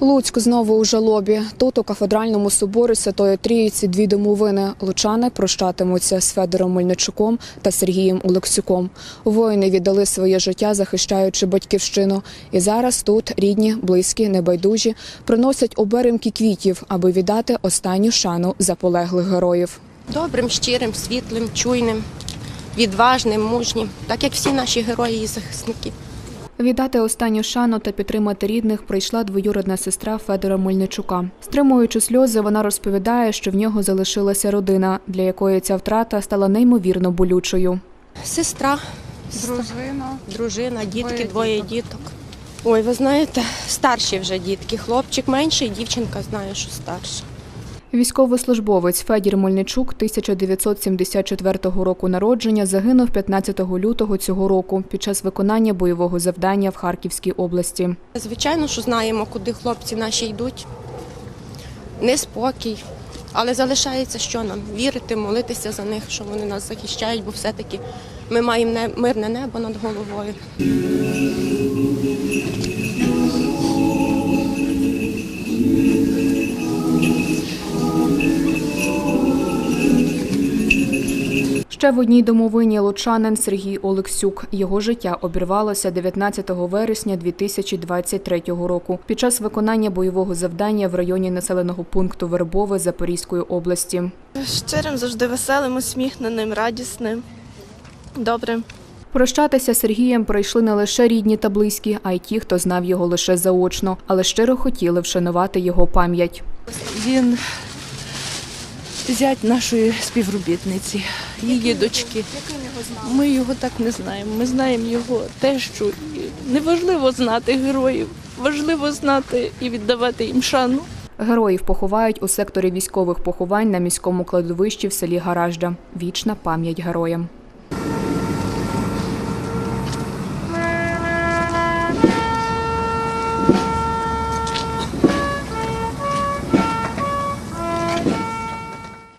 Луцьк знову у жалобі. Тут у кафедральному соборі Святої Трійці дві домовини. Лучани прощатимуться з Федором Мельничуком та Сергієм Олексюком. Воїни віддали своє життя, захищаючи батьківщину. І зараз тут рідні, близькі, небайдужі приносять оберемки квітів, аби віддати останню шану заполеглих героїв. Добрим, щирим, світлим, чуйним, відважним, мужнім, так як всі наші герої і захисники. Віддати останню шану та підтримати рідних прийшла двоюрідна сестра Федора Мельничука. Стримуючи сльози, вона розповідає, що в нього залишилася родина, для якої ця втрата стала неймовірно болючою. Сестра, Дружина. дружина, дітки, Двоє двоє діток. Ой, ви знаєте, старші вже дітки. Хлопчик менший, дівчинка знає, що старша. Військовослужбовець Федір Мельничук 1974 року народження загинув 15 лютого цього року під час виконання бойового завдання в Харківській області. Звичайно, що знаємо, куди хлопці наші йдуть. Неспокій. Але залишається що нам? Вірити, молитися за них, що вони нас захищають, бо все-таки ми маємо не- мирне небо над головою. Ще в одній домовині лучанин Сергій Олексюк. Його життя обірвалося 19 вересня 2023 року під час виконання бойового завдання в районі населеного пункту Вербове Запорізької області. Щирим, завжди веселим, усміхненим, радісним, добрим. Прощатися з Сергієм прийшли не лише рідні та близькі, а й ті, хто знав його лише заочно, але щиро хотіли вшанувати його пам'ять. Він зять нашої співробітниці, її дочки. Ми його так не знаємо. Ми знаємо його те, що неважливо знати героїв, важливо знати і віддавати їм шану. Героїв поховають у секторі військових поховань на міському кладовищі в селі Гаражда. Вічна пам'ять героям.